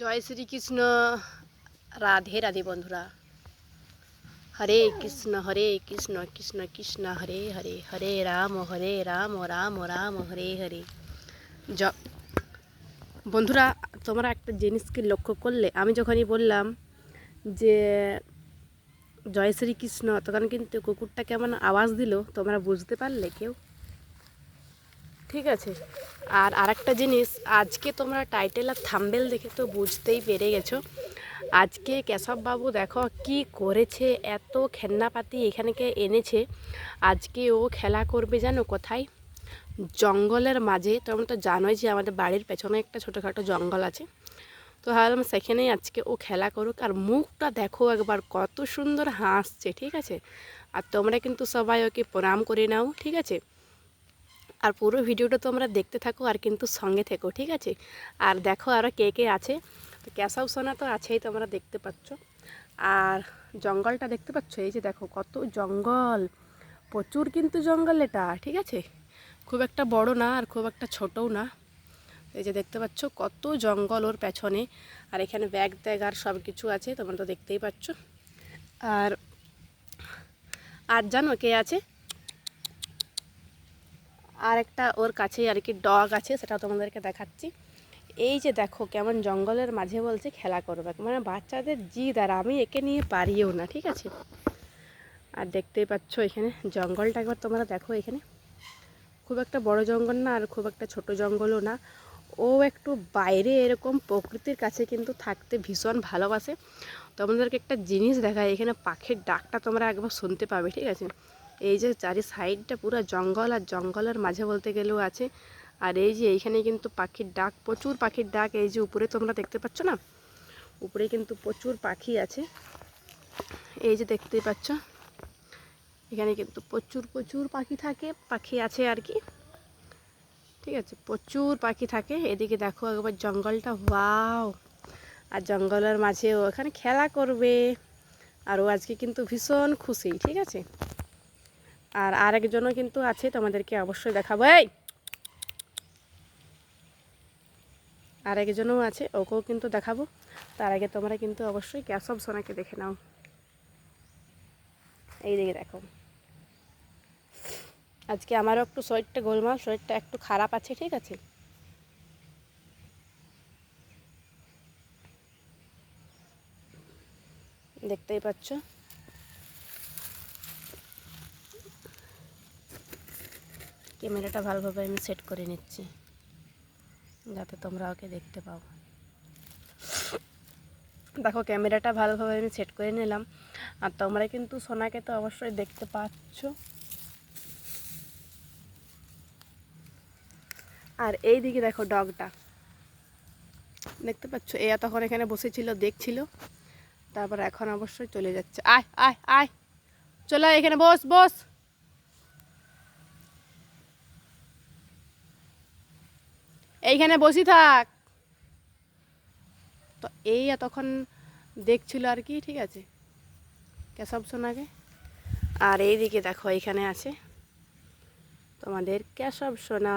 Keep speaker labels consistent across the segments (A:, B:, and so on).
A: জয় শ্রীকৃষ্ণ রাধে রাধে বন্ধুরা হরে কৃষ্ণ হরে কৃষ্ণ কৃষ্ণ কৃষ্ণ হরে হরে হরে রাম হরে রাম রাম রাম হরে হরে জ বন্ধুরা তোমরা একটা জিনিসকে লক্ষ্য করলে আমি যখনই বললাম যে জয় শ্রীকৃষ্ণ তখন কিন্তু কুকুরটা কেমন আওয়াজ দিল তোমরা বুঝতে পারলে কেউ ঠিক আছে আর আরেকটা জিনিস আজকে তোমরা টাইটেল আর থাম্বেল দেখে তো বুঝতেই পেরে গেছো আজকে কেশববাবু দেখো কি করেছে এত খেন্নাপাতি এখানেকে এনেছে আজকে ও খেলা করবে জানো কোথায় জঙ্গলের মাঝে তোমরা তো জানোই যে আমাদের বাড়ির পেছনে একটা ছোটোখাটো জঙ্গল আছে তো ভাবলাম সেখানেই আজকে ও খেলা করুক আর মুখটা দেখো একবার কত সুন্দর হাসছে ঠিক আছে আর তোমরা কিন্তু সবাই ওকে প্রণাম করে নাও ঠিক আছে আর পুরো ভিডিওটা তোমরা দেখতে থাকো আর কিন্তু সঙ্গে থেকো ঠিক আছে আর দেখো আরও কে কে আছে তো ক্যাশাউ সোনা তো আছেই তোমরা দেখতে পাচ্ছ আর জঙ্গলটা দেখতে পাচ্ছ এই যে দেখো কত জঙ্গল প্রচুর কিন্তু জঙ্গল এটা ঠিক আছে খুব একটা বড় না আর খুব একটা ছোটও না এই যে দেখতে পাচ্ছ কত জঙ্গল ওর পেছনে আর এখানে ব্যাগ ত্যাগ আর সব কিছু আছে তোমরা তো দেখতেই পাচ্ছ আর আর জানো কে আছে আর একটা ওর কাছেই আর কি ডগ আছে সেটা তোমাদেরকে দেখাচ্ছি এই যে দেখো কেমন জঙ্গলের মাঝে বলছে খেলা করবে মানে বাচ্চাদের জিদ আর আমি একে নিয়ে পারিও না ঠিক আছে আর দেখতেই পাচ্ছ এখানে জঙ্গলটা একবার তোমরা দেখো এখানে খুব একটা বড় জঙ্গল না আর খুব একটা ছোট জঙ্গলও না ও একটু বাইরে এরকম প্রকৃতির কাছে কিন্তু থাকতে ভীষণ ভালোবাসে তোমাদেরকে একটা জিনিস দেখায় এখানে পাখির ডাকটা তোমরা একবার শুনতে পাবে ঠিক আছে এই যে চারি সাইডটা পুরো জঙ্গল আর জঙ্গলের মাঝে বলতে গেলেও আছে আর এই যে এইখানে কিন্তু পাখির ডাক প্রচুর পাখির ডাক এই যে উপরে তোমরা দেখতে পাচ্ছ না উপরে কিন্তু প্রচুর পাখি আছে এই যে দেখতেই পাচ্ছ এখানে কিন্তু প্রচুর প্রচুর পাখি থাকে পাখি আছে আর কি ঠিক আছে প্রচুর পাখি থাকে এদিকে দেখো একবার জঙ্গলটা ওয়াও আর জঙ্গলের মাঝে ও এখানে খেলা করবে আর ও আজকে কিন্তু ভীষণ খুশি ঠিক আছে আর আরেকজনও কিন্তু আছে তোমাদেরকে অবশ্যই দেখাবো এই আরেকজনও আছে ওকেও কিন্তু দেখাবো তার আগে তোমরা কিন্তু অবশ্যই ক্যাসব সোনাকে দেখে নাও এই দিকে দেখো আজকে আমারও একটু শরীরটা গোলমাল শরীরটা একটু খারাপ আছে ঠিক আছে দেখতেই পাচ্ছ ক্যামেরাটা ভালোভাবে আমি সেট করে নিচ্ছি যাতে তোমরা ওকে দেখতে পাও দেখো ক্যামেরাটা ভালোভাবে আমি সেট করে নিলাম আর তোমরা কিন্তু সোনাকে তো অবশ্যই দেখতে পাচ্ছ আর এই দিকে দেখো ডগটা দেখতে পাচ্ছ এ তখন এখানে বসেছিল দেখছিল তারপর এখন অবশ্যই চলে যাচ্ছে আয় আয় আয় চলে এখানে বস বস এইখানে বসি থাক তো এই এতক্ষণ দেখছিল আর কি ঠিক আছে কেশব সোনাকে আর এইদিকে দেখো এইখানে আছে তোমাদের কেশব সোনা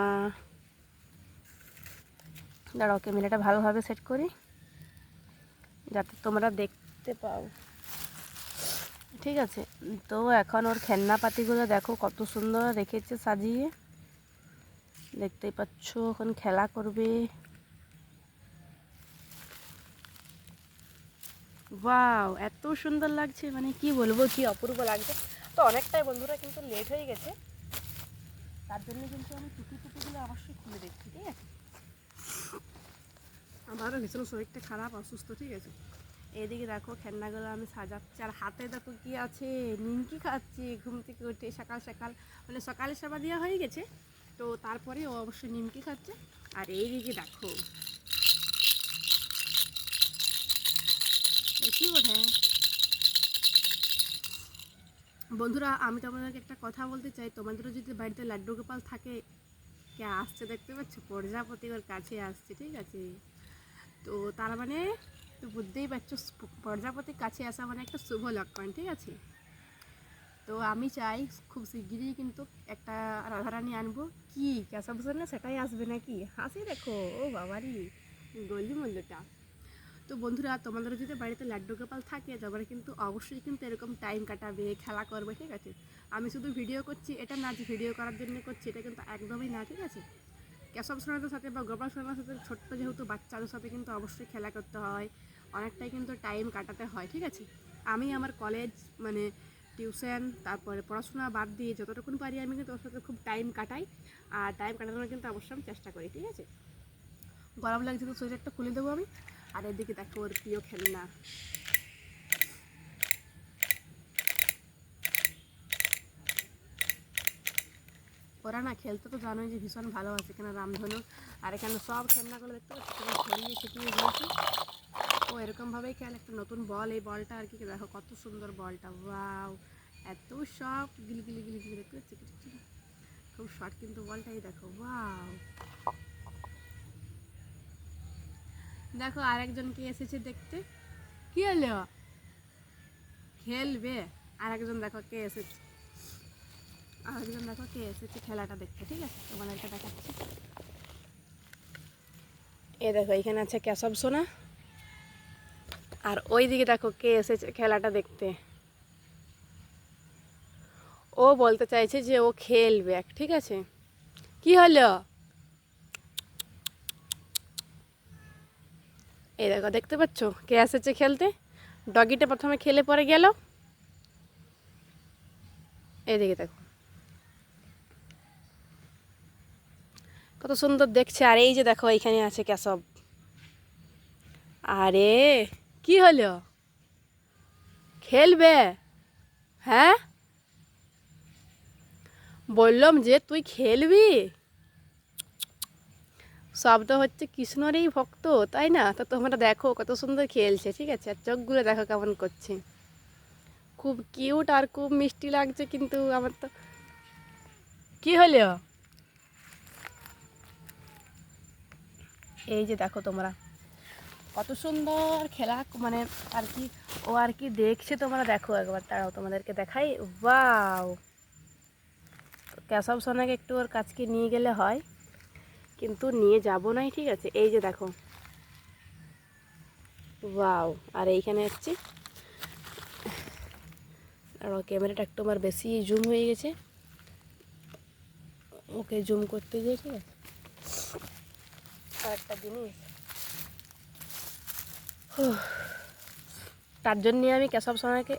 A: দাঁড়াও ক্যামেরাটা ভালোভাবে সেট করি যাতে তোমরা দেখতে পাও ঠিক আছে তো এখন ওর খেলনাপাতিগুলো দেখো কত সুন্দর রেখেছে সাজিয়ে দেখতেই পাচ্ছ এখন খেলা করবে বাও এত সুন্দর লাগছে মানে কি বলবো কি অপূর্ব লাগছে তো অনেকটাই বন্ধুরা কিন্তু লেট হয়ে গেছে তার জন্য কিন্তু আমি টুকি টুকিগুলো অবশ্যই খুলে দেখছি ঠিক আছে আমারও ভীষণ শরীরটা খারাপ অসুস্থ ঠিক আছে এদিকে দেখো খেলনাগুলো আমি সাজাচ্ছি আর হাতে দেখো কি আছে নিমকি খাচ্ছি ঘুম থেকে উঠে সকাল সকাল মানে সকালে সেবা দেওয়া হয়ে গেছে তো তারপরে ও অবশ্য নিমকি খাচ্ছে আর এই দিকে দেখো কি বোঝায় বন্ধুরা আমি তোমাদেরকে একটা কথা বলতে চাই তোমাদেরও যদি বাড়িতে লাড্ডু গোপাল থাকে কে আসছে দেখতে পাচ্ছ প্রজাপতি ওর কাছে আসছে ঠিক আছে তো তার মানে তো বুঝতেই পারছো প্রজাপতির কাছে আসা মানে একটা শুভ লক্ষণ ঠিক আছে তো আমি চাই খুব শিগগিরই কিন্তু একটা রাধারানি আনবো কি ক্যাশা ভূষণ না সেটাই আসবে নাকি হাসি দেখো ও বাবারি গলি মূল্যটা তো বন্ধুরা তোমাদের যদি বাড়িতে লাড্ডু গোপাল থাকে তোমরা কিন্তু অবশ্যই কিন্তু এরকম টাইম কাটাবে খেলা করবে ঠিক আছে আমি শুধু ভিডিও করছি এটা না যে ভিডিও করার জন্য করছি এটা কিন্তু একদমই না ঠিক আছে কেশব সোনাদের সাথে বা গোপাল সোনার সাথে ছোট্ট যেহেতু বাচ্চাদের সাথে কিন্তু অবশ্যই খেলা করতে হয় অনেকটাই কিন্তু টাইম কাটাতে হয় ঠিক আছে আমি আমার কলেজ মানে টিউশন তারপরে পড়াশোনা বাদ দিয়ে যতটুকু পারি আমি কিন্তু ওর সাথে খুব টাইম কাটাই আর টাইম কাটানোর কিন্তু অবশ্যই আমি চেষ্টা করি ঠিক আছে গরম লাগছে তো সোয়েটারটা খুলে দেবো আমি আর এদিকে দেখো ওর প্রিয় খেলনা ওরা না খেলতে তো জানোই যে ভীষণ ভালোবাসে কেন এখানে রামধনু আর এখানে সব খেলনাগুলো দেখতে পাচ্ছি সেটিয়ে ও এরকমভাবেই খেয়াল একটা নতুন বল এই বলটা আর কি দেখো কত সুন্দর বলটা বাউ এত সব গিলি গিলগিলি দেখতে পাচ্ছি খুব শর্ট কিন্তু বলটাই দেখো বাউ দেখো আরেকজন কে এসেছে দেখতে কি হলো খেলবে আরেকজন দেখো কে এসেছে আরেকজন দেখো কে এসেছে খেলাটা দেখতে ঠিক আছে তোমাদেরকে দেখাচ্ছি এ দেখো এখানে আছে কেশব সোনা আর ওই দিকে দেখো কে এসেছে খেলাটা দেখতে ও বলতে চাইছে যে ও খেলবে ঠিক আছে কি হলো এই দেখো দেখতে পাচ্ছ কে এসেছে খেলতে ডগিটা প্রথমে খেলে পরে গেল এদিকে দেখো কত সুন্দর দেখছে আর এই যে দেখো এইখানে আছে কেসব আরে কি হলো খেলবে হ্যাঁ বললাম যে তুই খেলবি সব তো হচ্ছে কৃষ্ণরই ভক্ত তাই না তো তোমরা দেখো কত সুন্দর খেলছে ঠিক আছে আর চোখগুলো দেখো কেমন করছে খুব কিউট আর খুব মিষ্টি লাগছে কিন্তু আমার তো কি হলো এই যে দেখো তোমরা কত সুন্দর খেলা মানে আর কি ও আর কি দেখছে তোমরা দেখো একবার তারাও তোমাদেরকে দেখাই বাও ক্যাশব সোনাকে একটু ওর কাছকে নিয়ে গেলে হয় কিন্তু নিয়ে যাব নাই ঠিক আছে এই যে দেখো বাও আর এইখানে হচ্ছে আর ক্যামেরাটা একটু আমার বেশি জুম হয়ে গেছে ওকে জুম করতে গিয়ে ঠিক আছে আর একটা জিনিস তার জন্যে আমি কেশব শর্মাকে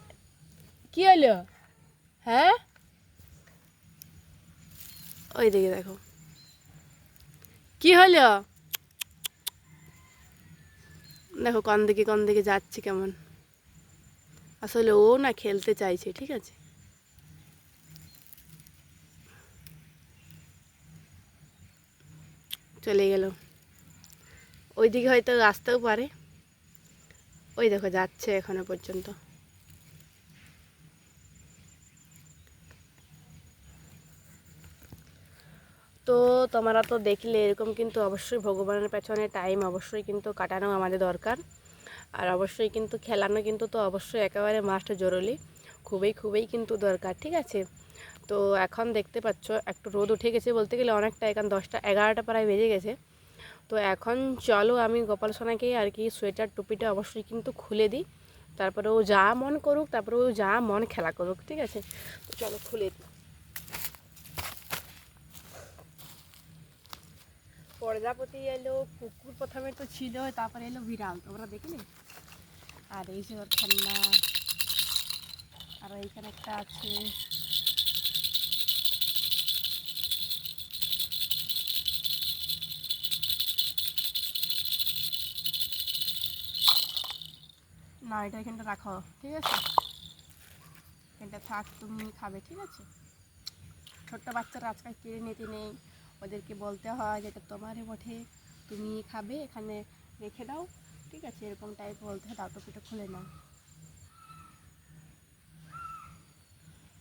A: কি হলো হ্যাঁ ওই দিকে দেখো কি হলো দেখো কোন দিকে কোন দিকে যাচ্ছে কেমন আসলে ও না খেলতে চাইছে ঠিক আছে চলে গেল ওইদিকে হয়তো আসতেও পারে ওই দেখো যাচ্ছে এখনো পর্যন্ত তো তোমরা তো দেখলে এরকম কিন্তু অবশ্যই ভগবানের পেছনে টাইম অবশ্যই কিন্তু কাটানো আমাদের দরকার আর অবশ্যই কিন্তু খেলানো কিন্তু তো অবশ্যই একেবারে মাস্ট জরুরি খুবই খুবই কিন্তু দরকার ঠিক আছে তো এখন দেখতে পাচ্ছ একটু রোদ উঠে গেছে বলতে গেলে অনেকটা এখন দশটা এগারোটা প্রায় বেজে গেছে তো এখন চলো আমি গোপাল সোনাকে আর কি সোয়েটার টুপিটা অবশ্যই কিন্তু খুলে দিই তারপরে ও যা মন করুক তারপরে ও যা মন খেলা করুক ঠিক আছে তো চলো খুলে দিই প্রজাপতি এলো কুকুর প্রথমে তো ছিল তারপরে এলো বিড়াল তোমরা দেখিনি আর এই যে ওর ঠান্ডা আর এইখানে একটা আছে না এটা এখানটা রাখো ঠিক আছে এখানটা থাক তুমি খাবে ঠিক আছে ছোট্ট বাচ্চারা আজকাল কেড়ে নিতে নেই ওদেরকে বলতে হয় যে এটা তোমারই বটে তুমি খাবে এখানে রেখে দাও ঠিক আছে এরকম টাইপ বলতে হয় তাও টুপিটা খুলে নাও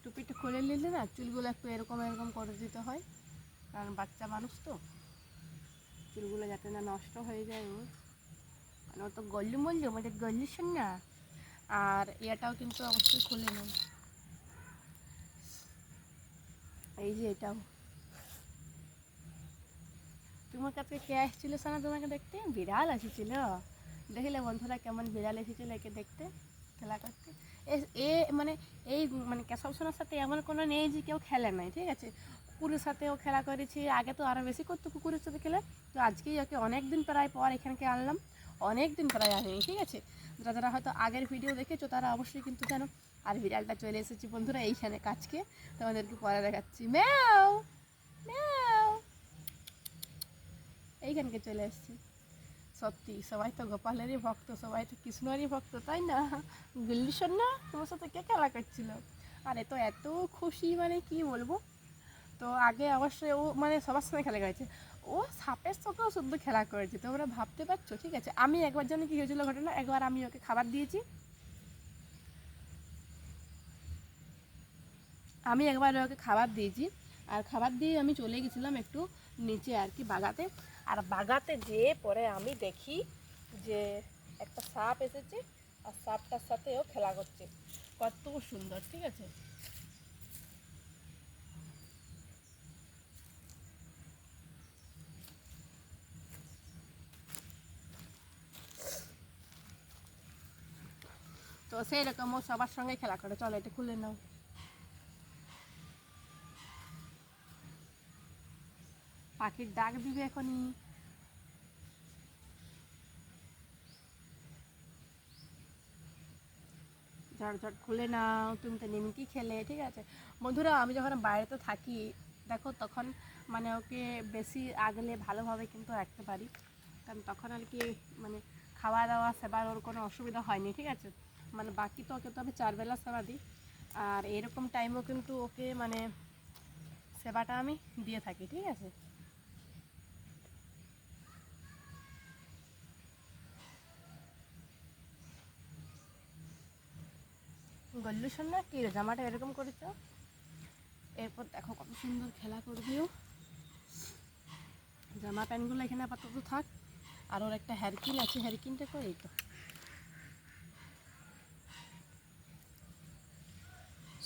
A: টুপিটা খুলে নিলে না চুলগুলো একটু এরকম এরকম করে দিতে হয় কারণ বাচ্চা মানুষ তো চুলগুলো যাতে না নষ্ট হয়ে যায় ওর তো গল্লু মল্লু মানে গল্লু শোন আর এটাও কিন্তু অবশ্যই খুলে নেন এই যে এটাও তোমার কাছে কে এসেছিল সোনা তোমাকে দেখতে বিড়াল এসেছিল দেখলে বন্ধুরা কেমন বিড়াল এসেছিল একে দেখতে খেলা করতে এ মানে এই মানে কেশব সোনার সাথে এমন কোনো নেই যে কেউ খেলে নাই ঠিক আছে কুকুরের সাথেও খেলা করেছি আগে তো আরও বেশি করতো কুকুরের সাথে খেলে তো আজকেই ওকে অনেক দিন প্রায় পর এখানকে আনলাম অনেক দিন প্রায় আসেনি ঠিক আছে যারা যারা হয়তো আগের ভিডিও দেখেছো তারা অবশ্যই কিন্তু জানো আর বিড়ালটা চলে এসেছি বন্ধুরা এইখানে কাজকে তোমাদেরকে পরে দেখাচ্ছি ম্যাও ম্যাও এইখানকে চলে এসেছি সত্যি সবাই তো গোপালেরই ভক্ত সবাই তো কৃষ্ণরই ভক্ত তাই না গুল্লি না তোমার সাথে কে খেলা করছিল আরে তো এত খুশি মানে কি বলবো তো আগে অবশ্যই ও মানে সবার সাথে খেলা করেছে ও সাপের সঙ্গেও শুধু খেলা করেছে তোমরা ভাবতে পারছো ঠিক আছে আমি একবার জানি কি হয়েছিল ঘটনা একবার আমি ওকে খাবার দিয়েছি আমি একবার ওকে খাবার দিয়েছি আর খাবার দিয়ে আমি চলে গেছিলাম একটু নিচে আর কি বাগাতে আর বাগাতে যে পরে আমি দেখি যে একটা সাপ এসেছে আর সাপটার সাথে ও খেলা করছে কত সুন্দর ঠিক আছে তো সেই রকম ও সবার সঙ্গে খেলা করে চলো এটা খুলে নাও পাখির ডাক দিবে এখনই ঝট খুলে নাও তুমি তো নিমকি খেলে ঠিক আছে বন্ধুরা আমি যখন বাইরেতে থাকি দেখো তখন মানে ওকে বেশি আগলে ভালোভাবে কিন্তু রাখতে পারি কারণ তখন আর কি মানে খাওয়া দাওয়া সেবার ওর কোনো অসুবিধা হয়নি ঠিক আছে মানে বাকি তো ওকে তো আমি চারবেলা সেবা দিই আর এরকম টাইমও কিন্তু ওকে মানে সেবাটা আমি দিয়ে থাকি ঠিক আছে গল্লু না কি জামাটা এরকম করেছ এরপর দেখো কত সুন্দর খেলা করবিও জামা প্যান্টগুলো এখানে আপাতত থাক আর ওর একটা হ্যারকিন আছে হ্যারকিনটা করেই তো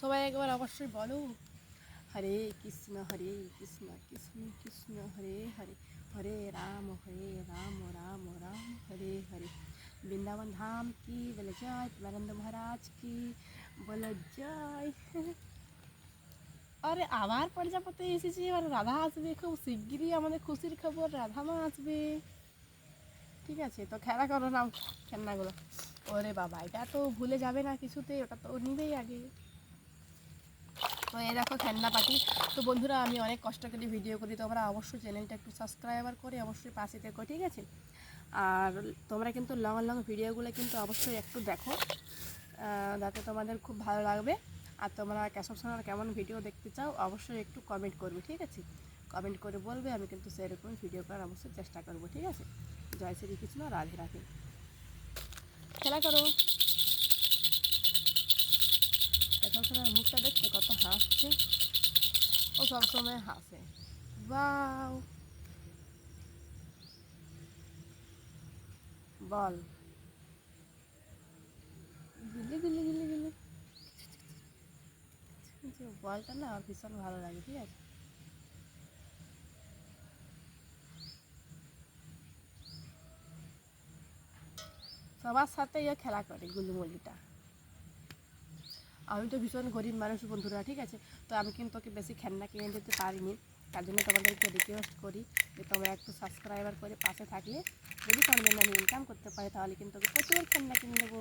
A: সবাই একবার অবশ্যই বলো হরে কৃষ্ণ হরে কৃষ্ণ কৃষ্ণ কৃষ্ণ হরে হরে হরে রাম হরে রাম রাম রাম হরে হরে বৃন্দাবন ধাম কি বলে জয় নরেন্দ্র মহারাজ কি বলে জয় আরে আবার প্রজাপতি এসেছি এবার রাধা আসবে খুব শিগগিরই আমাদের খুশির খবর রাধা মা আসবে ঠিক আছে তো খেলা করো না খেলনাগুলো ওরে বাবা এটা তো ভুলে যাবে না কিছুতে ওটা তো নিবেই আগে তো এই দেখো ঠান্ডা পাখি তো বন্ধুরা আমি অনেক কষ্ট করে ভিডিও করি তোমরা অবশ্যই চ্যানেলটা একটু সাবস্ক্রাইবার করে অবশ্যই পাশে দেখো ঠিক আছে আর তোমরা কিন্তু লং লং ভিডিওগুলো কিন্তু অবশ্যই একটু দেখো যাতে তোমাদের খুব ভালো লাগবে আর তোমরা আর কেমন ভিডিও দেখতে চাও অবশ্যই একটু কমেন্ট করবে ঠিক আছে কমেন্ট করে বলবে আমি কিন্তু সেরকম ভিডিও করার অবশ্যই চেষ্টা করবো ঠিক আছে জয় শ্রীকৃষ্ণ রাধে রাধে খেলা করো এখন সবাই মুখটা দেখছে কত হাসছে ও সবসময় হাসে বাউ বল গিলি গিলি গিলি গিলি বলটা না আমার ভীষণ ভালো লাগে ঠিক আছে সবার সাথে ইয়ে খেলা করে গুলিমুলিটা আমি তো ভীষণ গরিব মানুষ বন্ধুরা ঠিক আছে তো আমি কিন্তু ওকে বেশি খেলনা কিনে দিতে পারিনি তার জন্য তোমাদেরকে রিকোয়েস্ট করি যে তোমরা একটু সাবস্ক্রাইবার করে পাশে থাকলে যদি কোনোদিন আমি ইনকাম করতে পারি তাহলে কিন্তু ওকে প্রচুর খেলনা কিনে দেবো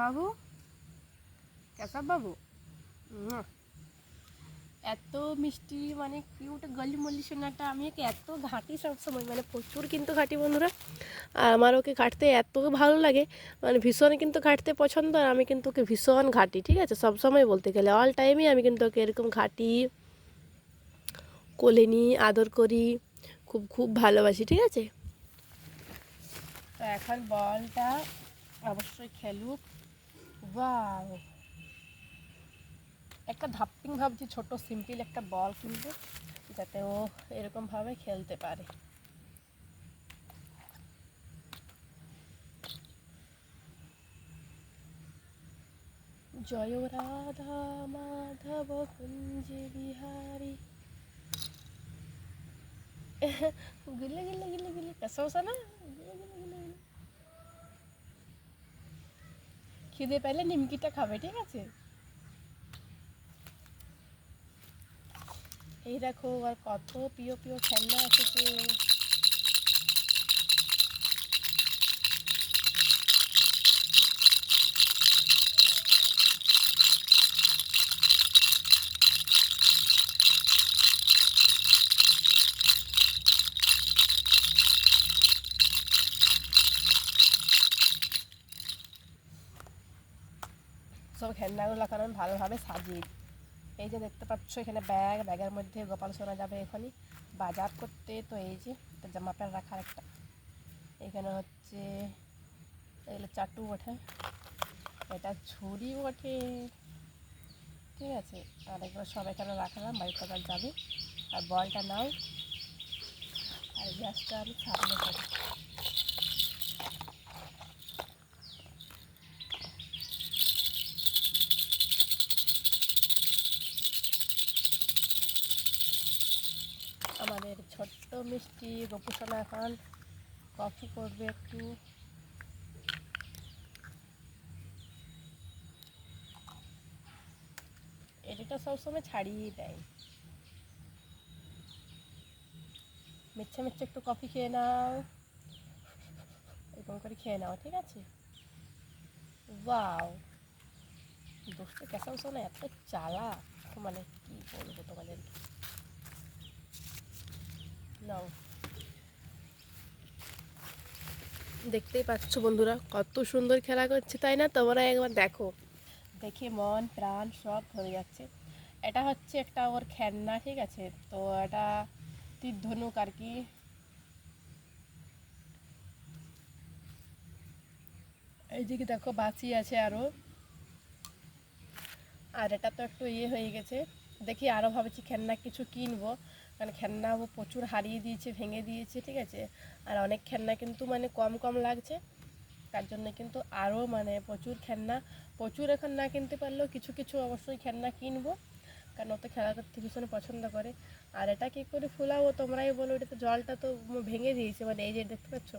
A: বাবু বাবু এত মিষ্টি মানে কিউট গলিমল্লি সোনাটা আমি ওকে এত ঘাঁটি সবসময় মানে প্রচুর কিন্তু ঘাঁটি বন্ধুরা আর আমার ওকে ঘাঁটতে এত ভালো লাগে মানে ভীষণ কিন্তু ঘাটতে পছন্দ আর আমি কিন্তু ওকে ভীষণ ঘাঁটি ঠিক আছে সবসময় বলতে গেলে অল টাইমই আমি কিন্তু ওকে এরকম ঘাঁটি কোলে নিই আদর করি খুব খুব ভালোবাসি ঠিক আছে তো এখন বলটা অবশ্যই খেলুক ওয়াও একটা ধাপ্পিং ভাবছি ছোট সিম্পল একটা বল কিনবে যাতে ও এরকমভাবে খেলতে পারে জয় রাধা মাধব কুঞ্জে বিহারি গিলে গিলে গিলে গিলে कसं होतं খিদে পেলে নিমকিটা খাবে ঠিক আছে এই দেখো আর কত প্রিয় প্রিয় খেলনা এসেছে খেলনাগুলো এখন আমি ভালোভাবে সাজিয়ে দিই এই যে দেখতে পাচ্ছ এখানে ব্যাগ ব্যাগের মধ্যে গোপাল সোনা যাবে এখনই বাজার করতে তো এই যে জামা প্যান্ট রাখার একটা এখানে হচ্ছে এগুলো চাটু ওঠে এটা ছুরি ওঠে ঠিক আছে আর এগুলো সব এখানে রাখলাম বাড়ির কাজ যাবে আর বলটা নাও আর গ্যাসটা আমি সামনে করি মিষ্টি গপুশালা এখন কফি করবে একটু তো সবসময় ছাড়িয়ে দেয় মিচ্ছে মিচ্ছে একটু কফি খেয়ে নাও এরকম করে খেয়ে নাও ঠিক আছে বাও দোষটা কেসাও শোনা এত চালা মানে কি বলবো তোমাদেরকে নাও দেখতেই পাচ্ছ বন্ধুরা কত সুন্দর খেলা করছে তাই না তোমরা একবার দেখো দেখে মন প্রাণ সব ধরে যাচ্ছে এটা হচ্ছে একটা ওর খেলনা ঠিক আছে তো এটা তীর ধনুক আর কি এইদিকে দেখো বাঁচি আছে আরও আর এটা তো একটু ইয়ে হয়ে গেছে দেখি আরও ভাবছি খেলনা কিছু কিনবো কারণ মানে খেলনা ও প্রচুর হারিয়ে দিয়েছে ভেঙে দিয়েছে ঠিক আছে আর অনেক খেলনা কিন্তু মানে কম কম লাগছে তার জন্য কিন্তু আরও মানে প্রচুর খেলনা প্রচুর এখন না কিনতে পারলেও কিছু কিছু অবশ্যই খেলনা কিনবো কারণ ও তো খেলা করতে ভীষণ পছন্দ করে আর এটা কী করে ফুলাবো তোমরাই বলো এটা তো জলটা তো ভেঙে দিয়েছে মানে এই যে দেখতে পাচ্ছ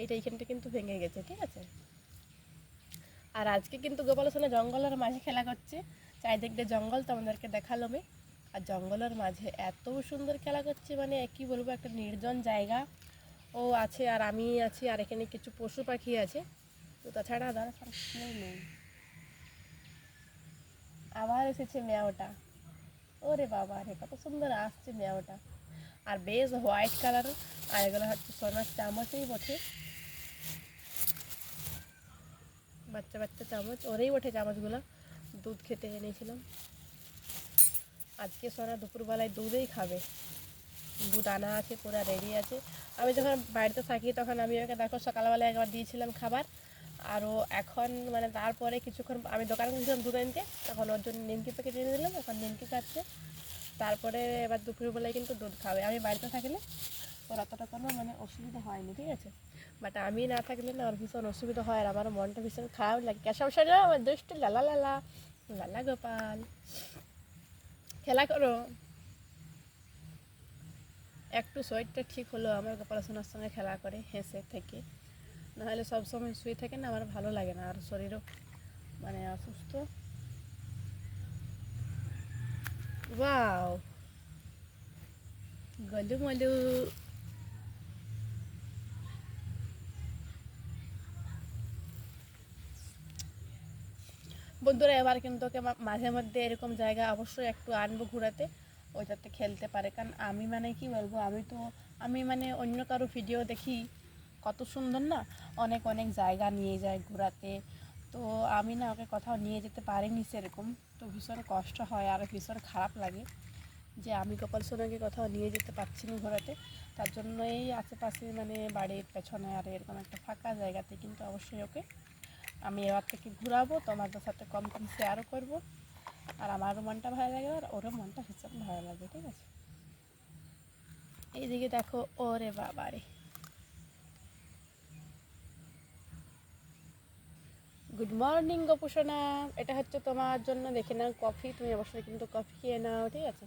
A: এইটা এইখানটা কিন্তু ভেঙে গেছে ঠিক আছে আর আজকে কিন্তু গোপাল সোনা জঙ্গলের মাঝে খেলা করছে চারিদিক দিয়ে জঙ্গল তোমাদেরকে দেখালো আমি আর জঙ্গলের মাঝে এত সুন্দর খেলা করছে মানে কি বলবো একটা নির্জন জায়গা ও আছে আর আমি আছি আর এখানে কিছু পশু পাখি আছে তো তাছাড়া দাদা নেই আবার এসেছে মেয়াওটা ওরে বাবা রে কত সুন্দর আসছে মেয়াওটা আর বেশ হোয়াইট কালার আর এগুলো হচ্ছে সোনার চামচেই বটে বাচ্চা বাচ্চা চামচ ওরেই ওঠে চামচগুলো দুধ খেতে এনেছিলাম আজকে সোনা দুপুরবেলায় দুধেই খাবে দুধ আনা আছে পুরো রেডি আছে আমি যখন বাড়িতে থাকি তখন আমি ওকে দেখো সকালবেলায় একবার দিয়েছিলাম খাবার আরও এখন মানে তারপরে কিছুক্ষণ আমি দোকানে গেছিলাম দুধ আনতে তখন ওর জন্য নিমকি প্যাকেট এনে দিলাম এখন নিমকি খাচ্ছে তারপরে এবার দুপুরবেলায় কিন্তু দুধ খাবে আমি বাড়িতে থাকলে ওর অতটা কোনো মানে অসুবিধা হয়নি ঠিক আছে বাট আমি না থাকলে না ওর ভীষণ অসুবিধা হয় আর আমার মনটা ভীষণ খারাপ লাগে ক্যাশ আমার দুষ্টি লালা লালা লালা গোপাল খেলা করো একটু শরীরটা ঠিক হলো আমার পড়াশোনার সঙ্গে খেলা করে হেসে থেকে নাহলে সবসময় শুয়ে থাকে না আমার ভালো লাগে না আর শরীরও মানে অসুস্থ ওয়াও গলু মলু বন্ধুরা এবার কিন্তু ওকে মাঝে মধ্যে এরকম জায়গা অবশ্যই একটু আনবো ঘুরাতে ওইটাতে খেলতে পারে কারণ আমি মানে কি বলবো আমি তো আমি মানে অন্য কারো ভিডিও দেখি কত সুন্দর না অনেক অনেক জায়গা নিয়ে যায় ঘোরাতে তো আমি না ওকে কোথাও নিয়ে যেতে পারিনি সেরকম তো ভীষণ কষ্ট হয় আর ভীষণ খারাপ লাগে যে আমি কপাল সোনাকে কোথাও নিয়ে যেতে পারছি না ঘোরাতে তার জন্যই আশেপাশে মানে বাড়ির পেছনে আর এরকম একটা ফাঁকা জায়গাতে কিন্তু অবশ্যই ওকে আমি এবার থেকে ঘুরাবো তোমাদের সাথে কম কম শেয়ারও করবো আর আমারও মনটা ভালো লাগে আর ওরও মনটা ভীষণ ভালো লাগে ঠিক আছে এইদিকে দেখো ওরে বাবারে গুড মর্নিং গোপোষণা এটা হচ্ছে তোমার জন্য দেখে নাও কফি তুমি অবশ্যই কিন্তু কফি খেয়ে নাও ঠিক আছে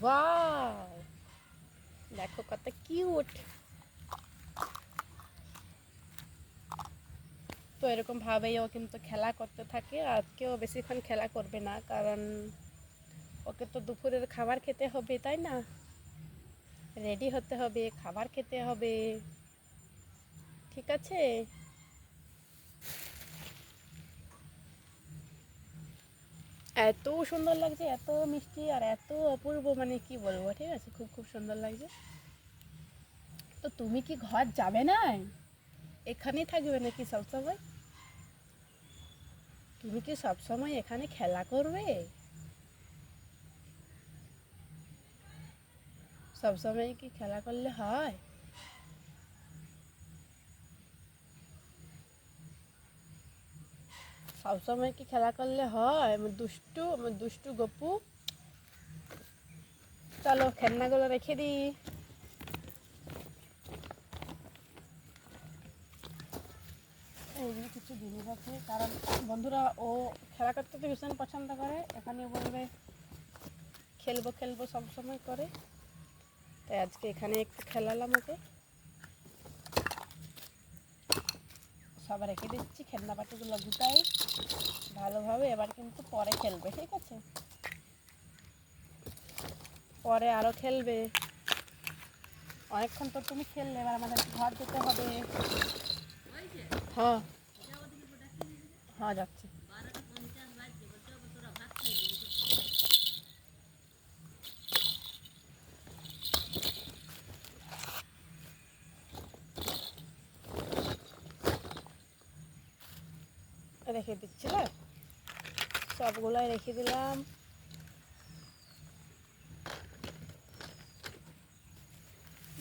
A: ওয়াও দেখো কত কিউট তো এরকমভাবেই ও কিন্তু খেলা করতে থাকে আজকেও বেশিক্ষণ খেলা করবে না কারণ ওকে তো দুপুরের খাবার খেতে হবে তাই না রেডি হতে হবে খাবার খেতে হবে ঠিক আছে এত সুন্দর লাগছে এত মিষ্টি আর এত অপূর্ব মানে কি বলবো ঠিক আছে খুব খুব সুন্দর লাগছে তো তুমি কি ঘর যাবে না এখানেই থাকবে নাকি সবসময় তুমি কি সবসময় এখানে খেলা করবে সবসময় কি খেলা করলে হয় সবসময় কি খেলা করলে হয় আমি দুষ্টু আমার দুষ্টু গপু চলো খেলনাগুলো রেখে দিই এইগুলো কিছু জিনিস আছে কারণ বন্ধুরা ও খেলা করতে তো ভীষণ পছন্দ করে এখানে বলবে খেলবো খেলবো সবসময় করে তাই আজকে এখানে একটু খেলালাম ওকে সব রেখে দিচ্ছি খেলনা পাটিগুলো গুটাই ভালোভাবে এবার কিন্তু পরে খেলবে ঠিক আছে পরে আরও খেলবে অনেকক্ষণ তো তুমি খেললে এবার আমাদের ঘর যেতে হবে হ্যাঁ হ্যাঁ যাক রেখে না সবগুলাই রেখে দিলাম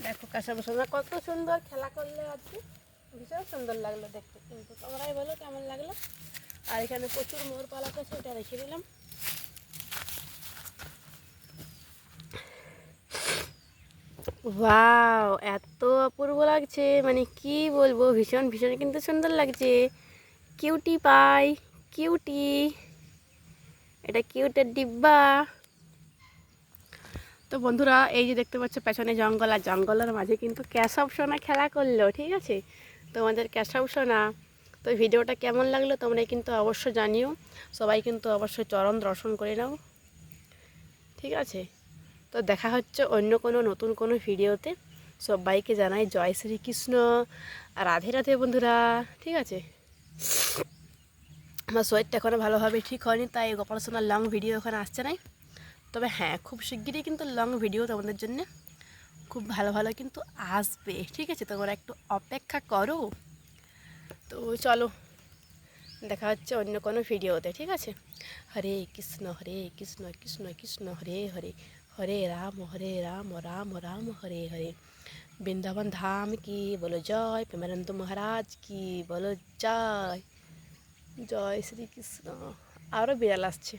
A: দেখো কাঁচা বসুন্ধরা কত সুন্দর খেলা করলে আজকে ভীষণ সুন্দর লাগলো দেখতে কিন্তু তোমরাই বলো কেমন লাগলো আর এখানে প্রচুর মোর পালাতে সেটা রেখে দিলাম এত অপূর্ব লাগছে মানে কি বলবো ভীষণ ভীষণ কিন্তু সুন্দর লাগছে কিউটি পাই কিউটি এটা কিউটের ডিব্বা তো বন্ধুরা এই যে দেখতে পাচ্ছ পেছনে জঙ্গল আর জঙ্গলের মাঝে কিন্তু ক্যাশব সোনা খেলা করলো ঠিক আছে তোমাদের ক্যাশব সোনা তো ভিডিওটা কেমন লাগলো তোমরা কিন্তু অবশ্য জানিও সবাই কিন্তু অবশ্যই চরণ দর্শন করে নাও ঠিক আছে তো দেখা হচ্ছে অন্য কোনো নতুন কোনো ভিডিওতে সবাইকে জানাই জয় শ্রীকৃষ্ণ রাধে রাধে বন্ধুরা ঠিক আছে আমার শরীরটা এখনও ভালোভাবে ঠিক হয়নি তাই গোপাল লং ভিডিও এখন আসছে নাই তবে হ্যাঁ খুব শিগগিরই কিন্তু লং ভিডিও তোমাদের জন্য খুব ভালো ভালো কিন্তু আসবে ঠিক আছে তোমরা একটু অপেক্ষা করো তো চলো দেখা হচ্ছে অন্য কোনো ভিডিওতে ঠিক আছে হরে কৃষ্ণ হরে কৃষ্ণ কৃষ্ণ কৃষ্ণ হরে হরে হরে রাম হরে রাম রাম রাম হরে হরে বৃন্দাবন ধাম কি বলো জয় প্রেমানন্দ মহারাজ কি বলো জয় জয় শ্রীকৃষ্ণ আরও বিড়াল আসছে